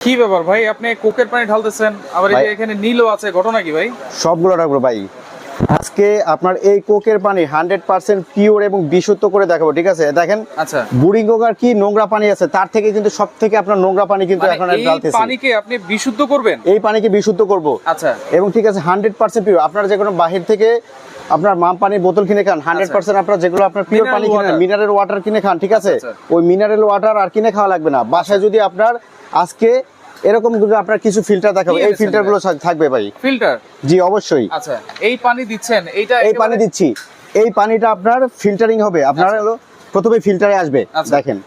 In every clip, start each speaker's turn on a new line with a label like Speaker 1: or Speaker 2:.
Speaker 1: কি ব্যাপার ভাই? আপনি কোকের পানি ঢালতেছেন আবার এই যে এখানে নীলও আছে ঘটনা কি ভাই?
Speaker 2: সবগুলো রাখব ভাই। আজকে আপনার এই কোকের পানি হান্ড্রেড পার্সেন্ট পিওর এবং বিশুদ্ধ করে দেখাবো ঠিক আছে? দেখেন
Speaker 1: আচ্ছা।
Speaker 2: বুড়িং কোকার কি নোংরা পানি আছে তার থেকে কিন্তু সব থেকে আপনার নোংরা পানি কিন্তু
Speaker 1: মানে
Speaker 2: এখন
Speaker 1: এই
Speaker 2: ঢালতেছি।
Speaker 1: পানিকে আপনি বিশুদ্ধ করবেন?
Speaker 2: এই পানিকে বিশুদ্ধ করব।
Speaker 1: আচ্ছা।
Speaker 2: এবং ঠিক আছে হান্ড্রেড পার্সেন্ট পিওর আপনারা যে কোনো বাহির থেকে আপনার মাম পানির বোতল কিনে খান হান্ড্রেড পার্সেন্ট আপনার যেগুলো আপনার পিওর পানি কিনে। মিনারেল ওয়াটার কিনে খান ঠিক আছে?
Speaker 1: আচ্ছা,
Speaker 2: ওই মিনারেল ওয়াটার আর কিনে খাওয়া লাগবে না। বাসায় যদি আপনার আজকে এরকম যদি আপনার কিছু ফিল্টার দেখাবো। এই ফিল্টারগুলো থাকবে ভাই।
Speaker 1: ফিল্টার
Speaker 2: জি অবশ্যই।
Speaker 1: আচ্ছা এই পানি দিচ্ছেন এইটা
Speaker 2: এই পানি দিচ্ছি। এই পানিটা আপনার ফিল্টারিং হবে। আপনার
Speaker 1: আচ্ছা।
Speaker 2: হলো প্রথমে ফিল্টারে আসবে
Speaker 1: আচ্ছা।
Speaker 2: দেখেন।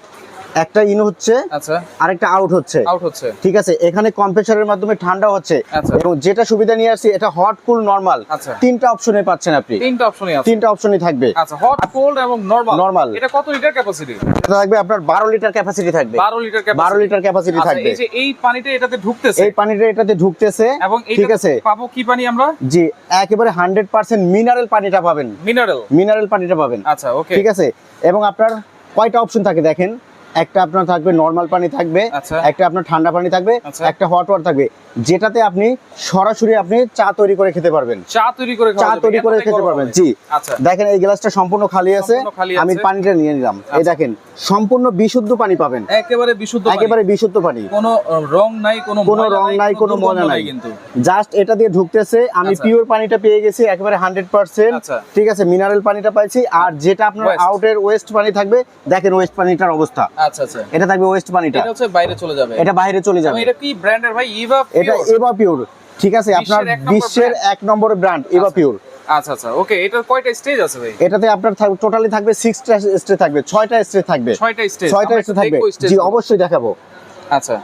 Speaker 2: একটা ইন হচ্ছে
Speaker 1: আচ্ছা।
Speaker 2: আরেকটা আউট হচ্ছে।
Speaker 1: আউট হচ্ছে।
Speaker 2: ঠিক আছে? এখানে কম্প্রেসারের মাধ্যমে ঠান্ডা হচ্ছে।
Speaker 1: আচ্ছা।
Speaker 2: এবং যেটা সুবিধা নিয়ে আসছি এটা হট কুল নরমাল
Speaker 1: আচ্ছা।
Speaker 2: তিনটা অপশনে পাচ্ছেন আপনি।
Speaker 1: তিনটা অপশনই আছে।
Speaker 2: তিনটা অপশনই থাকবে।
Speaker 1: আচ্ছা হট কোল্ড এবং নরমাল
Speaker 2: Normal।
Speaker 1: এটা কত লিটার ক্যাপাসিটি
Speaker 2: এটা থাকবে আপনার বারো লিটার ক্যাপাসিটি থাকবে।
Speaker 1: 12 লিটার ক্যাপাসিটি
Speaker 2: বারো লিটার ক্যাপাসিটি থাকবে।
Speaker 1: এই যে এই পানিটা এটাতে ঢুকতেছে?
Speaker 2: এই পানিটা এটাতে ঢুকতেছে।
Speaker 1: এবং
Speaker 2: ঠিক আছে?
Speaker 1: পাবো কি পানি আমরা?
Speaker 2: জি একেবারে হান্ড্রেড পার্সেন্ট মিনারেল পানিটা পাবেন।
Speaker 1: মিনারেল
Speaker 2: মিনারেল পানিটা পাবেন।
Speaker 1: আচ্ছা ওকে
Speaker 2: ঠিক আছে? এবং আপনার কয়টা অপশন থাকে দেখেন? একটা আপনার থাকবে নর্মাল পানি থাকবে
Speaker 1: আচ্ছা।
Speaker 2: একটা আপনার ঠান্ডা পানি থাকবে
Speaker 1: আচ্ছা।
Speaker 2: একটা হট ওয়াটার থাকবে যেটাতে আপনি সরাসরি আপনি চা তৈরি করে খেতে পারবেন।
Speaker 1: চা তৈরি করে
Speaker 2: চা তৈরি করে খেতে পারবেন। জি।
Speaker 1: আচ্ছা।
Speaker 2: দেখেন এই গ্লাসটা সম্পূর্ণ খালি আছে। আমি পানিটা নিয়ে নিলাম। এই। দেখেন সম্পূর্ণ বিশুদ্ধ পানি পাবেন।
Speaker 1: একেবারে বিশুদ্ধ
Speaker 2: একেবারে বিশুদ্ধ পানি।
Speaker 1: কোনো রং নাই কোনো
Speaker 2: কোনো রং নাই কোনো ময়লা নাই
Speaker 1: কিন্তু।
Speaker 2: জাস্ট এটা দিয়ে ঢুকতেছে। আমি। পিওর পানিটা পেয়ে গেছি একেবারে হান্ড্রেড পার্সেন্ট
Speaker 1: আচ্ছা।
Speaker 2: ঠিক আছে মিনারেল পানিটা পাইছি। আর যেটা আপনার। আউটের ওয়েস্ট পানি থাকবে দেখেন ওয়েস্ট পানিটার অবস্থা।
Speaker 1: আচ্ছা আচ্ছা।
Speaker 2: এটা থাকবে ওয়েস্ট পানিটা।
Speaker 1: এটা হচ্ছে বাইরে চলে যাবে।
Speaker 2: এটা বাইরে চলে যাবে।
Speaker 1: এটা কি ব্র্যান্ডের ভাই? ইভা
Speaker 2: এটা ইভা পিওর ঠিক আছে আপনার
Speaker 1: বিশ্বের এক নম্বর
Speaker 2: নম্বরের ব্র্যান্ড
Speaker 1: আচ্ছা।
Speaker 2: পিওর
Speaker 1: আচ্ছা আচ্ছা। ওকে এটা কয়টা স্টেজ আছে ভাই?
Speaker 2: এটাতে আপনার টোটালি থাকবে থাকবে ছয়টা স্টে থাকবে।
Speaker 1: ছয়টা স্টেজ
Speaker 2: ছয়টা স্টে থাকবে। জি অবশ্যই দেখাবো।
Speaker 1: আচ্ছা।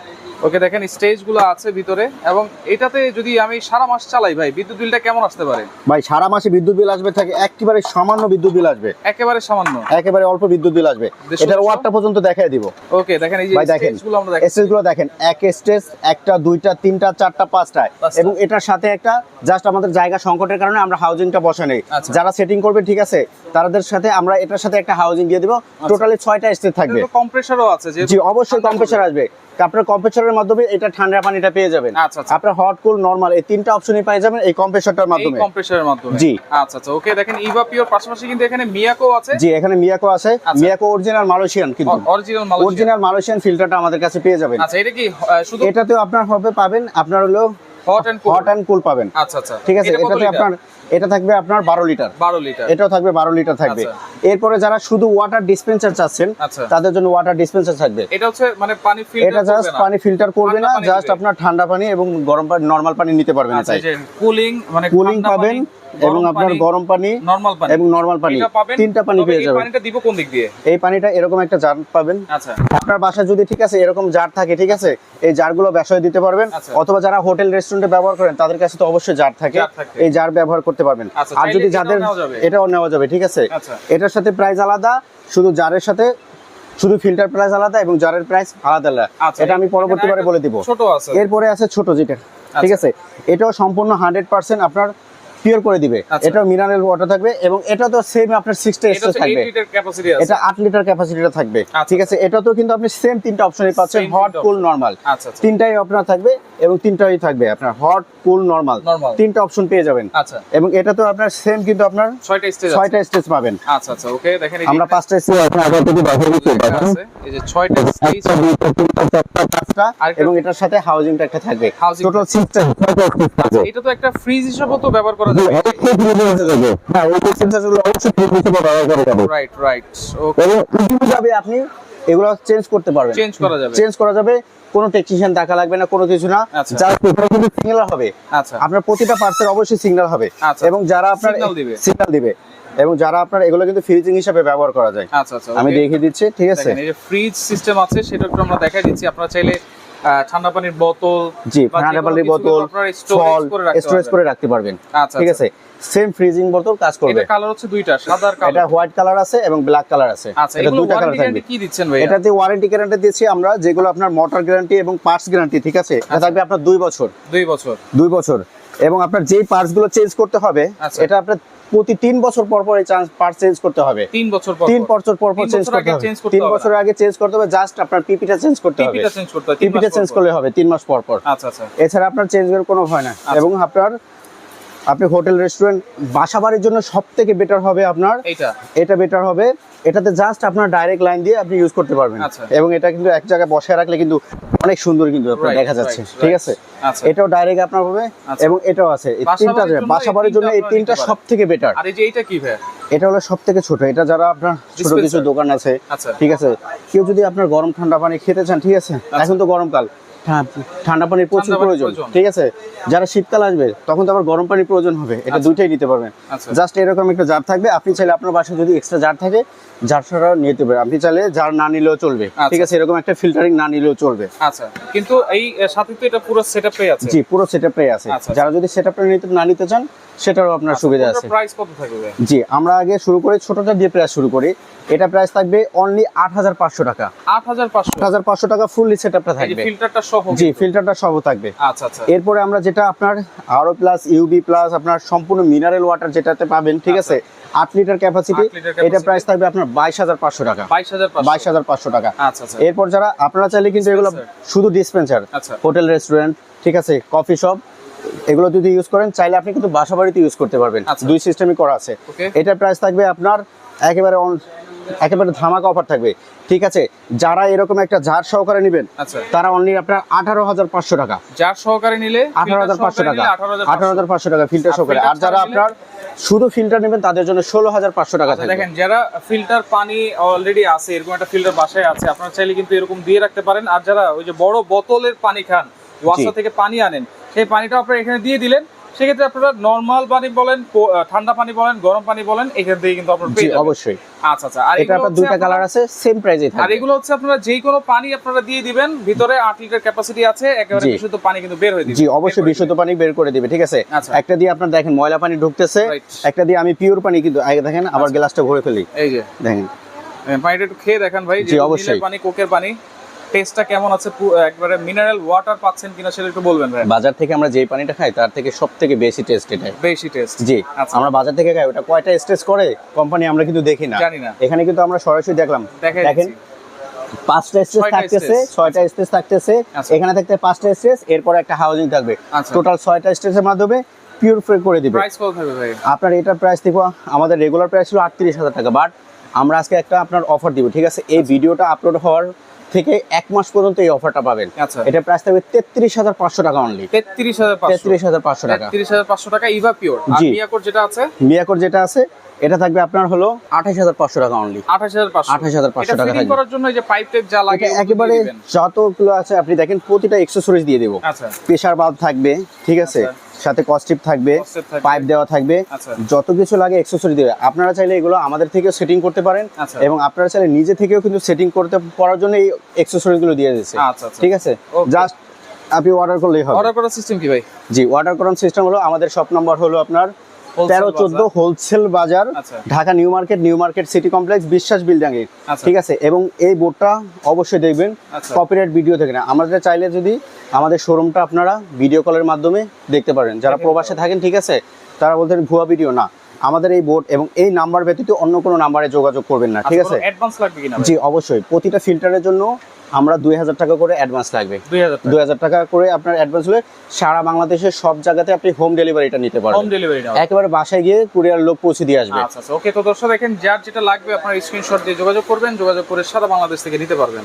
Speaker 1: ওকে দেখেন স্টেজগুলো আছে ভিতরে এবং এটাতে যদি আমি সারা মাস চালাই ভাই বিদ্যুৎ বিলটা কেমন আসতে পারে?
Speaker 2: ভাই সারা মাসে বিদ্যুৎ বিল আসবে থাকে একেবারে সামান্য বিদ্যুৎ বিল আসবে।
Speaker 1: একেবারে সামান্য?
Speaker 2: একেবারে অল্প বিদ্যুৎ বিল আসবে। এটার ওয়াটটা পর্যন্ত দেখাই দিব।
Speaker 1: ওকে দেখেন এই যে
Speaker 2: ভাই দেখেন
Speaker 1: স্টেজগুলো আমরা দেখেন
Speaker 2: স্টেজগুলো দেখেন এক স্টেজ একটা দুইটা তিনটা চারটা পাঁচটা। এবং এটার সাথে একটা জাস্ট আমাদের জায়গা সংকটের কারণে আমরা হাউজিংটা বসা নেই।
Speaker 1: আচ্ছা।
Speaker 2: যারা সেটিং করবে ঠিক আছে তাদের সাথে আমরা এটার সাথে একটা হাউজিং দিয়ে দিব। টোটালি ছয়টা স্টেজ থাকবে।
Speaker 1: কম্প্রেসারও আছে
Speaker 2: জি অবশ্যই কম্প্রেসার আসবে। আপনার কম্প্রেসারের মাধ্যমে এটা ঠান্ডা পানিটা পেয়ে যাবেন।
Speaker 1: আচ্ছা, আচ্ছা।
Speaker 2: আপনার হট কুল নরমাল এই তিনটা অপশনই পেয়ে যাবেন এই কম্প্রেসারটার
Speaker 1: এই
Speaker 2: মাধ্যমে।
Speaker 1: কম্প্রেসারের মাধ্যমে।
Speaker 2: জি।
Speaker 1: আচ্ছা আচ্ছা ওকে দেখেন ইভা পিওর পাশাপাশি কিন্তু এখানে মিয়াকো আছে।
Speaker 2: জি এখানে মিয়াকো আছে। মিয়াকো অরিজিনাল মালয়েশিয়ান কিন্তু।
Speaker 1: অরিজিনাল মালয়েশিয়ান
Speaker 2: অরিজিনাল মালয়েশিয়ান ফিল্টারটা আমাদের কাছে পেয়ে যাবেন।
Speaker 1: আচ্ছা এটা কি শুধু
Speaker 2: এটাতেও আপনার হবে পাবেন আপনার হলো
Speaker 1: হট এন্ড
Speaker 2: কুল পাবেন।
Speaker 1: আচ্ছা আচ্ছা।
Speaker 2: ঠিক আছে এটাতে আপনার এটা থাকবে আপনার বারো লিটার।
Speaker 1: 12 লিটার।
Speaker 2: এটাও থাকবে বারো লিটার থাকবে।
Speaker 1: আচ্ছা।
Speaker 2: এরপরে যারা শুধু ওয়াটার ডিসপেন্সার চাচ্ছেন
Speaker 1: আচ্ছা।
Speaker 2: তাদের জন্য ওয়াটার ডিসপেন্সার থাকবে।
Speaker 1: এটা হচ্ছে মানে পানি
Speaker 2: এটা জাস্ট পানি ফিল্টার করবে না জাস্ট আপনার ঠান্ডা পানি এবং গরম পানি নর্মাল পানি নিতে পারবেন
Speaker 1: আচ্ছা কুলিং মানে
Speaker 2: কুলিং পাবেন। এবং আপনার গরম পানি
Speaker 1: নরমাল পানি।
Speaker 2: এবং নরমাল পানি। তিনটা পানি পেয়ে যাবেন।
Speaker 1: পানিটা দিব কোন দিক দিয়ে?
Speaker 2: এই পানিটা এরকম একটা জার পাবেন।
Speaker 1: আচ্ছা।
Speaker 2: আপনার বাসায় যদি ঠিক আছে এরকম জার থাকে ঠিক আছে এই জারগুলো ব্যবসায় দিতে পারবেন।
Speaker 1: আচ্ছা।
Speaker 2: অথবা যারা হোটেল রেস্টুরেন্টে ব্যবহার করেন তাদের কাছে তো অবশ্যই জার থাকে। এই জার ব্যবহার করতে পারবেন।
Speaker 1: আচ্ছা,
Speaker 2: আর যদি যাদের। এটাও নেওয়া যাবে ঠিক আছে। এটার সাথে প্রাইস আলাদা শুধু জারের সাথে শুধু ফিল্টার প্রাইস আলাদা এবং জারের প্রাইস আলাদা আলাদা। এটা আমি পরবর্তীবারে বলে দিব।
Speaker 1: ছোট আছে।
Speaker 2: এরপরে আছে ছোট যেটা ঠিক আছে? এটাও সম্পূর্ণ হান্ড্রেড পার্সেন্ট আপনার পিওর করে দিবে।
Speaker 1: আচ্ছা।
Speaker 2: এটাও মিনারেল ওয়াটার থাকবে এবং এটা তো সেম আপনার সিক্সটা
Speaker 1: এটা
Speaker 2: এক্সট্রা
Speaker 1: হচ্ছে 8
Speaker 2: থাকবে
Speaker 1: লিটার ক্যাপাসিটি আছে।
Speaker 2: এটা আট লিটার ক্যাপাসিটিটা থাকবে।
Speaker 1: আচ্ছা।
Speaker 2: ঠিক আছে এটাতেও কিন্তু আপনি সেম তিনটা অপশনই পাচ্ছেন হট কুল নরমাল
Speaker 1: আচ্ছা আচ্ছা।
Speaker 2: তিনটাই আপনার থাকবে এবং তিনটাই থাকবে আপনার হট কুল নরমাল তিনটা অপশন পেয়ে যাবেন।
Speaker 1: আচ্ছা।
Speaker 2: এবং এটাতেও আপনার সেম কিন্তু আপনার
Speaker 1: ছয়টা স্টেজ আছে।
Speaker 2: ছয়টা স্টেজ পাবেন।
Speaker 1: আচ্ছা আচ্ছা ওকে দেখেন
Speaker 2: আমরা পাঁচটা স্টেজ এখন আগে থেকে ব্যবহার করতে
Speaker 1: আছে এই যে ছয়টা স্টেজ
Speaker 2: একটা দুইটা তিনটা চারটা পাঁচটা। এবং এটার সাথে হাউজিংটা একটা থাকবে। টোটাল সিক্সটা
Speaker 1: আচ্ছা এটা তো একটা ফ্রিজ হিসেবেও তো ব্যবহার করা
Speaker 2: হ্যাঁ ওই অবশ্যই ব্যবহার করা
Speaker 1: রাইট রাইট ওকে
Speaker 2: আপনি এগুলো চেঞ্জ করতে পারবেন।
Speaker 1: চেঞ্জ করা যাবে।
Speaker 2: চেঞ্জ করা যাবে কোনো টেকনিশিয়ান দেখা লাগবে না কোনো কিছু না।
Speaker 1: আচ্ছা।
Speaker 2: জাস্ট কিন্তু সিগন্যাল হবে।
Speaker 1: আচ্ছা।
Speaker 2: আপনার প্রতিটা পার্টসের অবশ্যই সিগন্যাল হবে।
Speaker 1: আচ্ছা।
Speaker 2: এবং যারা আপনার সিগন্যাল দিবে। এবং যারা আপনার এগুলো কিন্তু ফ্রিজিং হিসেবে ব্যবহার করা যায়।
Speaker 1: আচ্ছা আচ্ছা
Speaker 2: আমি। দেখিয়ে দিচ্ছি ঠিক আছে?
Speaker 1: ফ্রিজ সিস্টেম আছে সেটা একটু আমরা দেখাই দিচ্ছি। আপনারা চাইলে আহ, ঠান্ডা পানির বোতল
Speaker 2: জি ঠান্ডা পানির বোতল ফল স্টোরেজ করে রাখতে পারবেন।
Speaker 1: আচ্ছা
Speaker 2: ঠিক
Speaker 1: আচ্ছা।
Speaker 2: আছে? সেম ফ্রিজিং বোতল কাজ করবে।
Speaker 1: এটা কালার হচ্ছে দুইটা সাদা আর কালো
Speaker 2: এটা হোয়াইট কালার আছে এবং ব্ল্যাক কালার আছে।
Speaker 1: আচ্ছা
Speaker 2: এটা দুইটা কালার থাকবে।
Speaker 1: কি দিচ্ছেন ভাই
Speaker 2: এটাতে ওয়ারেন্টি গ্যারান্টি দিয়েছি আমরা যেগুলো আপনার মোটর গ্যারান্টি এবং পার্টস গ্যারান্টি ঠিক আছে? এটা। থাকবে আপনার দুই বছর।
Speaker 1: দুই বছর।
Speaker 2: দুই বছর। এবং আপনার যেই পার্টসগুলো চেঞ্জ করতে হবে
Speaker 1: আচ্ছা।
Speaker 2: এটা আপনার প্রতি তিন বছর পর পর পার্ট চেঞ্জ করতে হবে।
Speaker 1: তিন বছর পর
Speaker 2: তিন
Speaker 1: পর।
Speaker 2: বছর পর পর চেঞ্জ করতে হবে। তিন বছর আগে চেঞ্জ করতে হবে জাস্ট আপনার পিপিটা চেঞ্জ করতে হবে।
Speaker 1: পিপিটা চেঞ্জ করতে হবে
Speaker 2: পিপিটা চেঞ্জ করলে হবে তিন মাস পর পর।
Speaker 1: আচ্ছা আচ্ছা।
Speaker 2: এছাড়া আপনার চেঞ্জ এর কোনো হয় না
Speaker 1: আচ্ছা।
Speaker 2: এবং আপনার আপনি হোটেল রেস্টুরেন্ট বাসা বাড়ির জন্য সব থেকে বেটার হবে আপনার এটা বেটার হবে। এটাতে জাস্ট আপনার ডাইরেক্ট লাইন দিয়ে আপনি ইউজ করতে পারবেন।
Speaker 1: আচ্ছা।
Speaker 2: এবং এটা কিন্তু এক জায়গায় বসায় রাখলে কিন্তু অনেক সুন্দর কিন্তু আপনার দেখা যাচ্ছে। ঠিক আছে?
Speaker 1: আচ্ছা।
Speaker 2: এটাও ডাইরেক্ট আপনার হবে
Speaker 1: আচ্ছা।
Speaker 2: এবং এটাও আছে। এই তিনটা বাসা
Speaker 1: এই
Speaker 2: বাড়ির জন্য
Speaker 1: তিনটা
Speaker 2: এই তিনটা সব থেকে বেটার
Speaker 1: আর এই যে এইটা কি ভাই?
Speaker 2: এটা হলো সব থেকে ছোট। এটা যারা আপনার ছোট কিছু দোকান আছে। ঠিক আছে কেউ যদি আপনার গরম ঠান্ডা পানি খেতে চান ঠিক আছে? এখন তো গরমকাল। ঠান্ডা পানির প্রচুর প্রয়োজন। ঠিক আছে যারা শীতকাল আসবে তখন তো আবার গরম পানির প্রয়োজন হবে এটা
Speaker 1: আচ্ছা।
Speaker 2: দুইটাই নিতে পারবেন
Speaker 1: আচ্ছা।
Speaker 2: জাস্ট এরকম একটা জার থাকবে আপনি চাইলে আপনার বাসায় যদি এক্সট্রা জার থাকে জার ছাড়াও নিতে পারবেন আপনি চাইলে জার না নিলেও চলবে
Speaker 1: আচ্ছা।
Speaker 2: ঠিক আছে এরকম একটা ফিল্টারিং না নিলেও চলবে
Speaker 1: আচ্ছা কিন্তু এই সাথে তো এটা পুরো সেটআপটাই আছে
Speaker 2: জি পুরো সেটআপটাই আছে। যারা যদি সেটআপটা নিতে না নিতে চান সেটারও আপনার সুবিধা আছে।
Speaker 1: প্রাইস কত থাকবে
Speaker 2: জি আমরা আগে শুরু করি ছোটটা দিয়ে প্রাইস শুরু করি। এটা প্রাইস থাকবে অনলি আট হাজার পাঁচশো টাকা।
Speaker 1: আট হাজার পাঁচশো।
Speaker 2: আট হাজার পাঁচশো টাকা ফুললি সেটআপটা থাকবে।
Speaker 1: ফিল্টারটা সহ
Speaker 2: জি ফিল্টারটা সহ থাকবে।
Speaker 1: আচ্ছা আচ্ছা।
Speaker 2: এরপরে আমরা যেটা আপনার আরও প্লাস ইউবি প্লাস আপনার সম্পূর্ণ মিনারেল ওয়াটার যেটাতে পাবেন ঠিক আছে? আট লিটার ক্যাপাসিটি। এটা প্রাইস থাকবে আপনার বাইশ হাজার পাঁচশো টাকা।
Speaker 1: বাইশ হাজার
Speaker 2: বাইশ হাজার পাঁচশো টাকা।
Speaker 1: আচ্ছা আচ্ছা।
Speaker 2: এরপর যারা আপনারা চাইলে কিন্তু এগুলো শুধু ডিসপেন্সার
Speaker 1: আচ্ছা।
Speaker 2: হোটেল রেস্টুরেন্ট ঠিক আছে কফি শপ এগুলো যদি ইউজ করেন চাইলে আপনি কিন্তু বাসা বাড়িতে ইউজ করতে পারবেন।
Speaker 1: আচ্ছা।
Speaker 2: দুই সিস্টেমই করা আছে. এটার প্রাইস থাকবে আপনার একেবারে একেবারে ধামাকা অফার থাকবে। ঠিক আছে? যারা এরকম একটা ঝাড় সহকারে নেবেন
Speaker 1: আচ্ছা।
Speaker 2: তারা অনলি আপনার আঠারো হাজার পাঁচশো টাকা।
Speaker 1: যার সহকারে নিলে
Speaker 2: আঠারো হাজার পাঁচশো টাকা। আঠারো হাজার পাঁচশো। টাকা ফিল্টার সহকারে। আর যারা আপনার শুধু ফিল্টার নেবেন তাদের জন্য ষোলো হাজার পাঁচশো টাকা থাকবে।
Speaker 1: আচ্ছা, দেখেন যারা ফিল্টার পানি অলরেডি আছে এরকম একটা ফিল্টার বাসায় আছে আপনারা চাইলে কিন্তু এরকম দিয়ে রাখতে পারেন। আর যারা ওই যে বড় বোতলের পানি খান ওয়াসা থেকে পানি আনেন সেই পানিটা আপনারা এখানে দিয়ে দিলেন। সেক্ষেত্রে আপনারা নর্মাল পানি বলেন ঠান্ডা পানি বলেন গরম পানি বলেন এখান থেকে কিন্তু আপনারা পেয়ে যাবেন।
Speaker 2: অবশ্যই।
Speaker 1: আচ্ছা আচ্ছা। আর
Speaker 2: এটা আপনার দুইটা কালার আছে সেম প্রাইজে
Speaker 1: আর এগুলো হচ্ছে আপনারা যেই কোনো পানি আপনারা দিয়ে দিবেন ভিতরে আট লিটার ক্যাপাসিটি আছে একেবারে বিশুদ্ধ পানি কিন্তু বের হয়ে দিবে।
Speaker 2: জি অবশ্যই বিশুদ্ধ পানি বের করে দিবে ঠিক আছে?
Speaker 1: আচ্ছা।
Speaker 2: একটা দিয়ে আপনার দেখেন ময়লা পানি ঢুকতেছে। একটা দিয়ে আমি পিওর পানি কিন্তু আগে দেখেন আবার। গ্লাসটা ভরে ফেলি।
Speaker 1: এই যে।
Speaker 2: দেখেন।
Speaker 1: পানিটা একটু খেয়ে দেখেন ভাই
Speaker 2: জি, অবশ্যই।
Speaker 1: পানি কোকের পানি। টেস্টটা কেমন আছে একবারে মিনারেল ওয়াটার পাচ্ছেন কিনা সেটা একটু বলবেন ভাই।
Speaker 2: বাজার থেকে আমরা যেই পানিটা খাই তার থেকে সব থেকে বেশি টেস্ট এটাই।
Speaker 1: বেশি টেস্ট
Speaker 2: জি
Speaker 1: আচ্ছা।
Speaker 2: আমরা বাজার থেকে খাই ওটা কয়টা স্টেজ করে কোম্পানি আমরা কিন্তু দেখি না।
Speaker 1: জানি না।
Speaker 2: এখানে কিন্তু আমরা সরাসরি দেখলাম। দেখেন পাঁচটা স্টেজ থাকতেছে ছয়টা স্টেজ থাকতেছে।
Speaker 1: আচ্ছা।
Speaker 2: এখানে থাকতে পাঁচটা স্টেজ এরপর একটা হাউজিং থাকবে।
Speaker 1: আচ্ছা।
Speaker 2: টোটাল ছয়টা স্টেজের মাধ্যমে পিউরিফাই করে দিবে।
Speaker 1: প্রাইস কত থাকবে ভাই?
Speaker 2: আপনার এটার প্রাইস দেখো আমাদের রেগুলার প্রাইস ছিল আটত্রিশ হাজার টাকা বাট আমরা আজকে একটা আপনার অফার দিব ঠিক আছে? এই ভিডিওটা আপলোড হওয়ার থেকে এক মাস পর্যন্ত এই অফারটা পাবেন।
Speaker 1: আচ্ছা।
Speaker 2: এটা প্রাইস থাকবে তেত্রিশ হাজার পাঁচশো টাকা অনলি
Speaker 1: তেত্রিশ হাজার
Speaker 2: তেত্রিশ হাজার পাঁচশো টাকা।
Speaker 1: তেত্রিশ হাজার পাঁচশো টাকা ইভা পিওর আর
Speaker 2: জি।
Speaker 1: মিয়াকোর যেটা আছে?
Speaker 2: মিয়াকোর যেটা আছে এটা থাকবে আপনার হলো আঠাশ হাজার পাঁচশো টাকা অনলি
Speaker 1: আঠাশ হাজার পাঁচশো।
Speaker 2: 28,500 টাকা থাকবে।
Speaker 1: করার জন্য এই যে পাইপ টেপ যা লাগে
Speaker 2: একেবারে যতগুলো আছে আপনি দেখেন প্রতিটা এক্সেসরিজ দিয়ে দেবো।
Speaker 1: আচ্ছা।
Speaker 2: প্রেসার বাল্ব থাকবে ঠিক আছে? সাথে কস্টিপ থাকবে পাইপ দেওয়া থাকবে।
Speaker 1: আচ্ছা।
Speaker 2: যত কিছু লাগে এক্সেসরি দেবে। আপনারা চাইলে এগুলো আমাদের থেকেও সেটিং করতে পারেন
Speaker 1: আচ্ছা।
Speaker 2: এবং আপনারা চাইলে নিজে থেকেও কিন্তু সেটিং করতে পারার জন্য এই এক্সেসরি গুলো দিয়ে দিচ্ছে
Speaker 1: আচ্ছা।
Speaker 2: ঠিক আছে? জাস্ট আপনি অর্ডার করলেই হবে।
Speaker 1: অর্ডার করার সিস্টেম কি ভাই?
Speaker 2: জি অর্ডার করার সিস্টেম হলো আমাদের শপ নাম্বার হলো আপনার তেরো চোদ্দ হোলসেল বাজার
Speaker 1: আচ্ছা।
Speaker 2: Dhaka new market new market city complex Biswas building এ
Speaker 1: আচ্ছা।
Speaker 2: ঠিক আছে? এবং এই বোর্ডটা অবশ্যই দেখবেন
Speaker 1: আচ্ছা।
Speaker 2: কপিরাইট ভিডিও থেকে না। আমাদের চাইলে যদি আমাদের শোরুমটা আপনারা ভিডিও কলের মাধ্যমে দেখতে পারেন। যারা প্রবাসে থাকেন ঠিক আছে তারা বলতেন ভুয়া ভিডিও না। আমাদের এই বোর্ড এবং এই নাম্বার ব্যতীত অন্য কোনো নাম্বারে যোগাযোগ করবেন না ঠিক আছে? জি অবশ্যই। প্রতিটা ফিল্টারের জন্য আমরা দুই হাজার টাকা করে অ্যাডভান্স লাগবে। দুই হাজার টাকা। করে আপনার অ্যাডভান্স হলে সারা বাংলাদেশের সব জায়গাতে আপনি হোম ডেলিভারিটা নিতে
Speaker 1: হোম
Speaker 2: পারবেন
Speaker 1: ডেলিভারি নাও
Speaker 2: একেবারে বাসায় গিয়ে কুরিয়ার লোক পৌঁছে দিয়ে আসবে।
Speaker 1: আচ্ছা আচ্ছা ওকে তো দর্শক দেখেন যার যেটা লাগবে আপনার স্ক্রিনশট দিয়ে যোগাযোগ করবেন যোগাযোগ করে সারা বাংলাদেশ থেকে নিতে পারবেন।